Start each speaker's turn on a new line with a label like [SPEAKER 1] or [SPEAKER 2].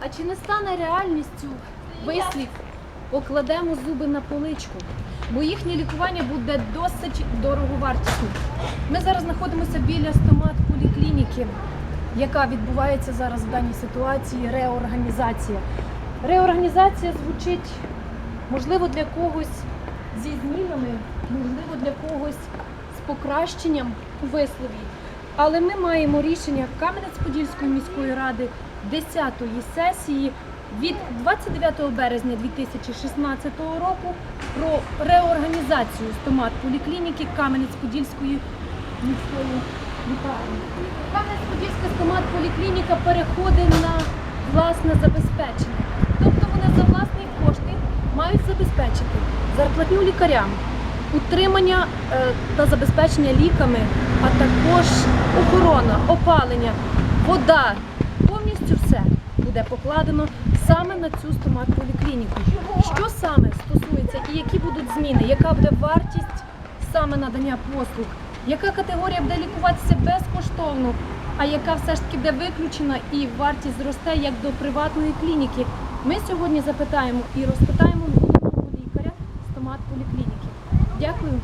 [SPEAKER 1] А чи не стане реальністю вислів покладемо зуби на поличку? Бо їхнє лікування буде досить дороговартісним. Ми зараз знаходимося біля стомат поліклініки, яка відбувається зараз в даній ситуації реорганізація. Реорганізація звучить, можливо, для когось зі змінами, можливо, для когось з покращенням у вислові. Але ми маємо рішення Кам'янець-Подільської міської ради 10-ї сесії від 29 березня 2016 року про реорганізацію стомат поліклініки Кам'янець-Подільської міської лікарні. Кам'янець-Подільська стомат поліклініка переходить на власне забезпечення. Тобто вони за власні кошти мають забезпечити зарплатню лікарям, утримання е, та забезпечення ліками, а також охорона, опалення, вода. Повністю все буде покладено саме на цю стомат-поліклініку. Що саме стосується і які будуть зміни, яка буде вартість саме надання послуг, яка категорія буде лікуватися безкоштовно, а яка все ж таки буде виключена і вартість зросте як до приватної клініки. Ми сьогодні запитаємо і розпитаємо головного лікаря стомат поліклініки. Дякую.